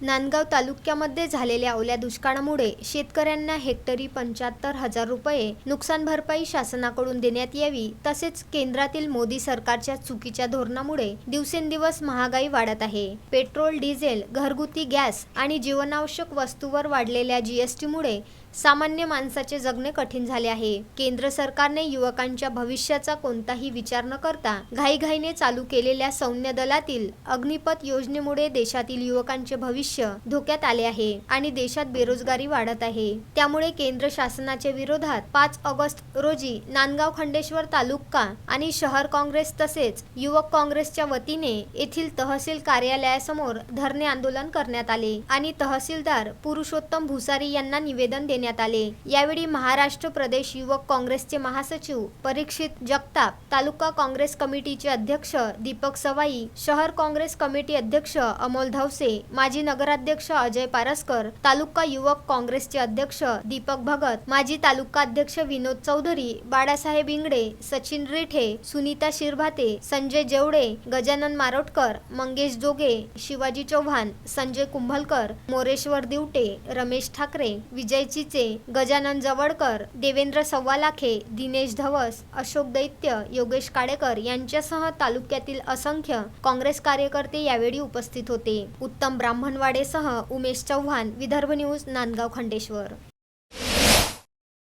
नांदगाव तालुक्यामध्ये झालेल्या ओल्या दुष्काळामुळे शेतकऱ्यांना हेक्टरी पंच्याहत्तर हजार रुपये नुकसान भरपाई शासनाकडून देण्यात यावी तसेच केंद्रातील मोदी सरकारच्या चुकीच्या धोरणामुळे दिवसेंदिवस महागाई वाढत आहे. पेट्रोल डिझेल घरगुती गॅस आणि जीवनावश्यक वस्तूवर वाढलेल्या जीएसटीमुळे सामान्य माणसाचे जगणे कठीण झाले आहे. केंद्र सरकारने युवकांच्या भविष्याचा कोणताही विचार न करता घाईघाईने चालू केलेल्या सैन्य दलातील अग्निपथ योजनेमुळे देशातील युवकांचे भविष्य धोक्यात आले आहे आणि देशात बेरोजगारी वाढत आहे. त्यामुळे केंद्र शासनाच्या विरोधात पाच ऑगस्ट रोजी नांदगाव खंडेश्वर तालुका आणि शहर काँग्रेस तसेच युवक काँग्रेसच्या वतीने येथील तहसील कार्यालयासमोर धरणे आंदोलन करण्यात आले आणि तहसीलदार पुरुषोत्तम भुसारी यांना निवेदन देण्यात आले. यावेळी महाराष्ट्र प्रदेश युवक काँग्रेसचे महासचिव परीक्षित जगताप तालुका काँग्रेस कमिटीचे अध्यक्ष दीपक सवाई शहर काँग्रेस कमिटी अध्यक्ष अमोल धवसे माजी नगराध्यक्ष अजय पारसकर तालुका युवक काँग्रेसचे अध्यक्ष दीपक भगत माजी तालुका अध्यक्ष विनोद चौधरी बाळासाहेब इंगडे सचिन रिठे सुनीता शिरभाते संजय जेवडे गजानन मारोटकर मंगेश जोगे शिवाजी चौहान संजय कुंभलकर मोरेश्वर दिवटे रमेश ठाकरे विजय चिचे गजानन जवळकर देवेंद्र सव्वालाखे दिनेश धवस अशोक दैत्य योगेश काडेकर यांच्यासह तालुक्यातील असंख्य काँग्रेस कार्यकर्ते यावेळी उपस्थित होते. उत्तम गायकवाडेसह उमेश चव्हाण विदर्भ न्यूज नांदगाव खंडेश्वर.